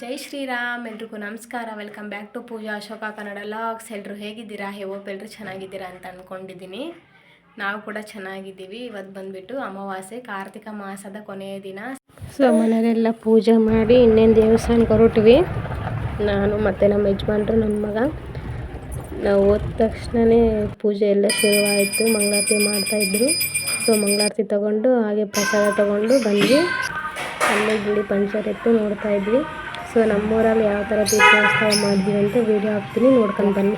ಜೈ ಶ್ರೀರಾಮ್, ಎಲ್ರಿಗೂ ನಮಸ್ಕಾರ. Welcome back to Pooja Ashoka Kannada logs. ಎಲ್ಲರೂ ಹೇಗಿದ್ದೀರಾ? ಹೋಪ್ ಎಲ್ಲರೂ ಚೆನ್ನಾಗಿದ್ದೀರಾ ಅಂತ ಅಂದ್ಕೊಂಡಿದ್ದೀನಿ ನಾವು ಕೂಡ ಚೆನ್ನಾಗಿದ್ದೀವಿ. ಇವತ್ತು ಬಂದುಬಿಟ್ಟು ಅಮಾವಾಸ್ಯೆ, ಕಾರ್ತಿಕ ಮಾಸದ ಕೊನೆಯ ದಿನ. ಸೊ, ಮನೆಯಲ್ಲೆಲ್ಲ ಪೂಜೆ ಮಾಡಿ ಇನ್ನೇನು ದೇವಸ್ಥಾನಕ್ಕೆ ಹೊರಟ್ವಿ. ನಾನು ಮತ್ತು ನಮ್ಮ ಯಜಮಾನ್ರು ನನ್ನ ಮಗ. ನಾವು ಹೋದ ತಕ್ಷಣವೇ ಪೂಜೆ ಎಲ್ಲ ಶುರುವಾಯಿತು ಮಂಗಳಾರತಿ ಮಾಡ್ತಾಯಿದ್ರು ಸೊ, ಮಂಗಳಾರತಿ ತಗೊಂಡು ಹಾಗೆ ಪ್ರಸಾದ ತಗೊಂಡು ಬಂದ್ವಿ. ಅಲ್ಲೇ ಗಿಳಿ ಪಂಚರ್ ಎತ್ತು ನೋಡ್ತಾ ಇದ್ವಿ. ಸೊ ನಮ್ಮೂರಲ್ಲಿ ಯಾವ ಥರ ದೀಪೋತ್ಸವ ಮಾಡಿದ್ವಿ ಅಂತ ವೀಡಿಯೋ ಹಾಕ್ತೀನಿ ನೋಡ್ಕೊಂಡು ಬನ್ನಿ.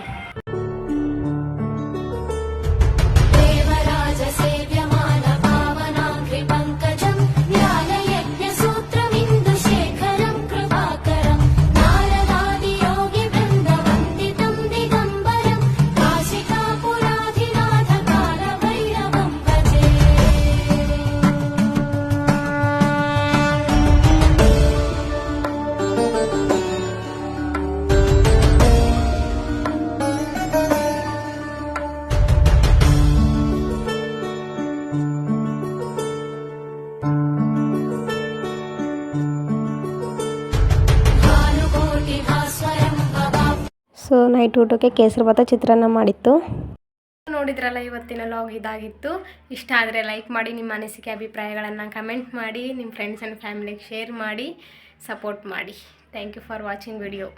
ಸೊ ನೈಟ್ ಊಟಕ್ಕೆ ಕೇಸರಿ ಭಾತ ಚಿತ್ರಾನ್ನ ಮಾಡಿತ್ತು. ನೋಡಿದ್ರಲ್ಲ ಇವತ್ತಿನ ಲಾಗ್ ಇದಾಗಿತ್ತು. ಇಷ್ಟ ಆದರೆ ಲೈಕ್ ಮಾಡಿ ನಿಮ್ಮ ಅನಿಸಿಕೆ ಅಭಿಪ್ರಾಯಗಳನ್ನು ಕಮೆಂಟ್ ಮಾಡಿ, ನಿಮ್ಮ ಫ್ರೆಂಡ್ಸ್ ಆ್ಯಂಡ್ ಫ್ಯಾಮಿಲಿಗೆ ಶೇರ್ ಮಾಡಿ ಸಪೋರ್ಟ್ ಮಾಡಿ. Thank you for watching video